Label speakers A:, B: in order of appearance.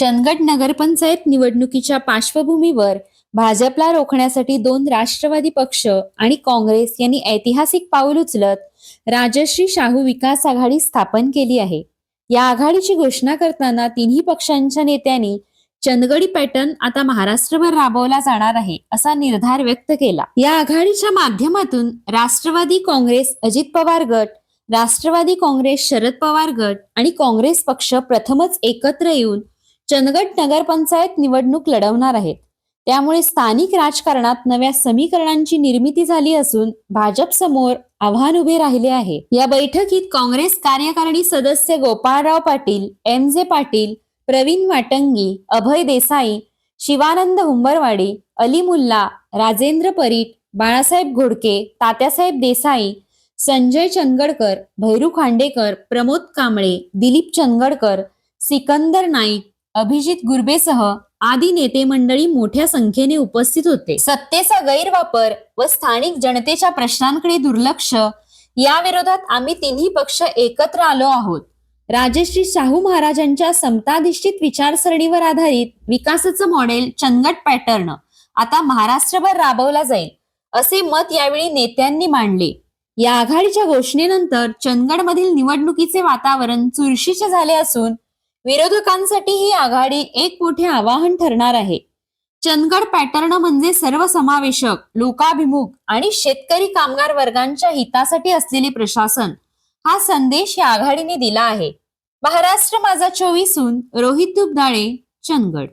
A: चंदगड नगरपंचायत निवडणुकीच्या पार्श्वभूमीवर भाजपला रोखण्यासाठी दोन राष्ट्रवादी पक्ष आणि काँग्रेस यांनी ऐतिहासिक पाऊल उचलत राजश्री शाहू विकास आघाडी स्थापन केली आहे. या आघाडीची घोषणा करताना तिन्ही पक्षांच्या नेत्यांनी चंदगडी पॅटर्न आता महाराष्ट्रभर राबवला जाणार आहे असा निर्धार व्यक्त केला. या आघाडीच्या माध्यमातून राष्ट्रवादी काँग्रेस अजित पवार गट राष्ट्रवादी काँग्रेस शरद पवार गट आणि काँग्रेस पक्ष प्रथमच एकत्र येऊन चंदगड नगरपंचायत निवडणूक लढवणार आहेत त्यामुळे स्थानिक राजकारणात नव्या समीकरणांची निर्मिती झाली असून भाजप समोर आव्हान उभे राहिले आहे. या बैठकीत काँग्रेस कार्यकारिणी सदस्य गोपाळराव पाटील एम जे पाटील प्रवीण वाटंगी अभय देसाई शिवानंद हुंबरवाडी अली मुल्ला राजेंद्र परीट बाळासाहेब घोडके तात्यासाहेब देसाई संजय चंदगडकर भैरू खांडेकर प्रमोद कांबळे दिलीप चंदगडकर सिकंदर नाईक अभिजित गुर्बेसह आदी नेते मंडळी मोठ्या संख्येने उपस्थित होते. सत्तेचा गैरवापर व स्थानिक जनतेच्या प्रश्नांकडे दुर्लक्ष या विरोधात आम्ही तिन्ही पक्ष एकत्र आलो आहोत. राजश्री शाहू महाराजांच्या समताधिष्ठित विचारसरणीवर आधारित विकासाचं मॉडेल चंदगड पॅटर्न आता महाराष्ट्रभर राबवला जाईल असे मत यावेळी नेत्यांनी मांडले. या आघाडीच्या घोषणेनंतर चंदगडमधील निवडणुकीचे वातावरण चुरशीचे झाले असून विरोधकांसाठी ही आघाडी एक मोठे आवाहन ठरणार आहे. चंदगड पॅटर्न म्हणजे सर्वसमावेशक लोकाभिमुख आणि शेतकरी कामगार वर्गांच्या हितासाठी असलेले प्रशासन हा संदेश या आघाडीने दिला आहे. महाराष्ट्र माझा चोवीसून रोहित दुबदाळे चंदगड.